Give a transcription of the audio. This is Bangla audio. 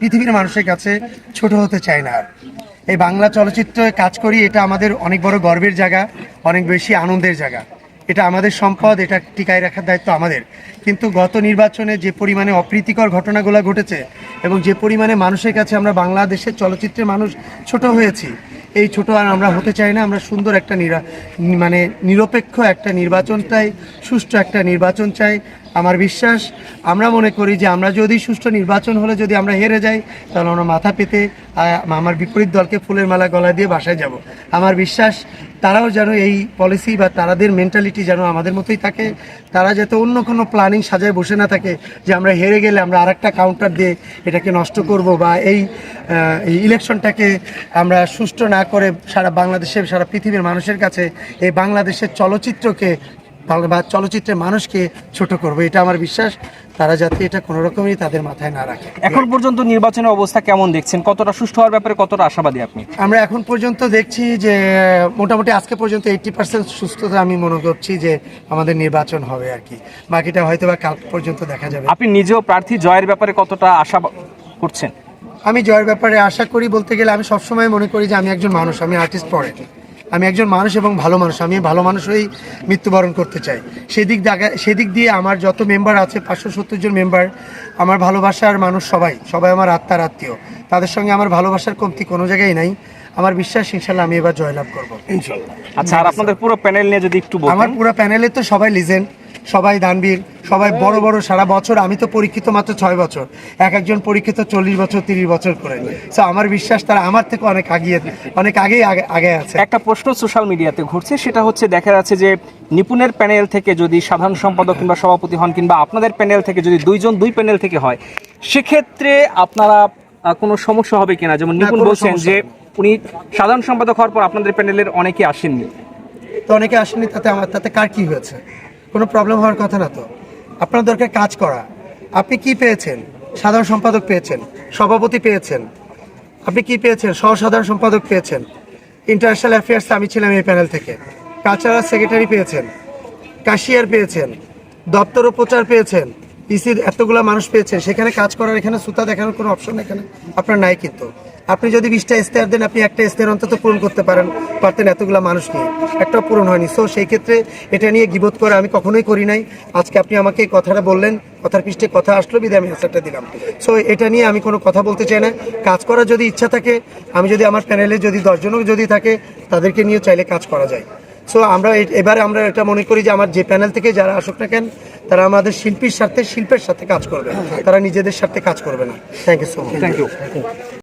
পৃথিবীর মানুষের কাছে ছোট হতে চাই না আর। এই বাংলা চলচ্চিত্রে কাজ করি, এটা আমাদের অনেক বড় গর্বের জায়গা, অনেক বেশি আনন্দের জায়গা। এটা আমাদের সম্পদ, এটা টিকায় রাখার দায়িত্ব আমাদের। কিন্তু গত নির্বাচনে যে পরিমাণে অপ্রীতিকর ঘটনাগুলো ঘটেছে এবং যে পরিমাণে মানুষের কাছে আমরা বাংলাদেশের চলচ্চিত্রের মানুষ ছোট হয়েছি, এই ছোট আর আমরা হতে চাই না, আমরা সুন্দর একটা নিরা মানে নিরপেক্ষ একটা নির্বাচন চাই, সুষ্ঠু একটা নির্বাচন চাই আমার বিশ্বাস, আমরা মনে করি যে আমরা যদি সুষ্ঠু নির্বাচন হলে যদি আমরা হেরে যাই, তাহলে আমরা মাথা পেতে আমার বিপরীত দলকে ফুলের মালা গলায় দিয়ে বাসায় যাব। আমার বিশ্বাস, তারাও যেন এই পলিসি বা তারাদের মেন্টালিটি যেন আমাদের মতোই থাকে, তারা যাতে অন্য কোনো প্ল্যানিং সাজায় বসে না থাকে, যে আমরা হেরে গেলে আমরা আরেকটা কাউন্টার দিয়ে এটাকে নষ্ট করব বা এই ইলেকশনটাকে আমরা সুষ্ঠু না করে সারা বাংলাদেশের, সারা পৃথিবীর মানুষের কাছে এই বাংলাদেশের চলচ্চিত্রকে বা চলচ্চিত্রের মানুষকে ছোট করবে এটা আমার বিশ্বাস। তারা যাতে এটা কোনো রকমই তাদের মাথায় না রাখে। এখন পর্যন্ত নির্বাচনের অবস্থা কেমন দেখছেন? কতটা সুষ্ঠু হওয়ার ব্যাপারে কতটা আশাবাদী আপনি? আমরা এখন পর্যন্ত দেখছি যে মোটামুটি আজকে পর্যন্ত এইটটি পার্সেন্ট সুস্থতা আমি মনে করছি যে আমাদের নির্বাচন হবে আর কি। বাকিটা হয়তো বা কাল পর্যন্ত দেখা যাবে। আপনি নিজেও প্রার্থী জয়ের ব্যাপারে কতটা আশা করছেন? আমি জয়ের ব্যাপারে আশা করি বলতে গেলে আমি সবসময় মনে করি যে আমি একজন মানুষ আমি আর্টিস্ট পড়ে আমি একজন মানুষ এবং ভালো মানুষ, আমি ভালো মানুষ হয়েই মৃত্যুবরণ করতে চাই। সেদিক সেদিক দিয়ে আমার যত মেম্বার আছে, পাঁচশো সত্তর জন মেম্বার আমার ভালোবাসার মানুষ সবাই সবাই আমার আত্মার আত্মীয়। তাদের সঙ্গে আমার ভালোবাসার কমতি কোনো জায়গায় নাই। আমার বিশ্বাস ইনশাল্লাহ আমি এবার জয়লাভ করব। আচ্ছা আর আপনাদের পুরো প্যানেল নিয়ে যদি একটু আমার পুরো প্যানেলে তো সবাই লিজেন্ড সবাই দানবীর সবাই বড় বড় সারা বছর আমি তো পরীক্ষিত মাত্র ছয় বছর। এক একজন পরীক্ষিত চল্লিশ বছর তিরিশ বছর করে তো আমার বিশ্বাস তারা আমার থেকে অনেক আগিয়ে অনেক আগেই আগে আগে আছে। একটা প্রশ্ন সোশ্যাল মিডিয়াতে ঘুরছে সেটা হচ্ছে দেখা যাচ্ছে যে নিপুণের প্যানেল থেকে যদি সাধারণ সম্পাদক কিংবা সভাপতি হন কিংবা আপনাদের প্যানেল থেকে যদি দুইজন দুই প্যানেল থেকে হয় সেক্ষেত্রে আপনারা কোনো সমস্যা হবে কিনা? যেমন নিপুণ বলছেন যে উনি সাধারণ সম্পাদক হওয়ার পর আপনাদের প্যানেলের অনেকে আসেননি। তো অনেকে আসেনি তাতে আমার, তাতে কার কি হয়েছে? কোনো প্রবলেম হওয়ার কথা না তো। আপনার দরকার কাজ করা। আপনি কি পেয়েছেন? সাধারণ সম্পাদক পেয়েছেন, সভাপতি পেয়েছেন। আপনি কি পেয়েছেন? সহ সাধারণ সম্পাদক পেয়েছেন। ইন্টারন্যাশনাল অ্যাফেয়ার্স আমি ছিলাম এই প্যানেল থেকে। কালচারাল সেক্রেটারি পেয়েছেন। কাশিয়ার পেয়েছেন। দপ্তর ও প্রচার পেয়েছেন। ইসির এতগুলো মানুষ পেয়েছেন সেখানে কাজ করার এখানে সুতা দেখানোর কোনো অপশন এখানে আপনার নাই কিন্তু। আপনি যদি বিশটা ইস্তেহার দেন, আপনি একটা ইস্তেহার অন্তত পূরণ করতে পারেন, পারতেন এতগুলো মানুষ নিয়ে। একটাও পূরণ হয়নি। সো সেই ক্ষেত্রে এটা নিয়ে গিবোধ করে আমি কখনোই করি নাই। আজকে আপনি আমাকে কথাটা বললেন, কথার পৃষ্ঠে কথা আসলো বিধে আমি অ্যান্সারটা দিলাম। সো এটা নিয়ে আমি কোনো কথা বলতে চাই না। কাজ করার যদি ইচ্ছা থাকে, আমি যদি আমার প্যানেলে যদি দশজনও যদি থাকে, তাদেরকে নিয়ে চাইলে কাজ করা যায়। সো আমরা এবারে আমরা এটা মনে করি যে আমার যে প্যানেল থেকে যারা আসুক না কেন তারা আমাদের শিল্পীর স্বার্থে শিল্পের সাথে কাজ করবে তারা নিজেদের স্বার্থে কাজ করবে না। Thank you so much thank you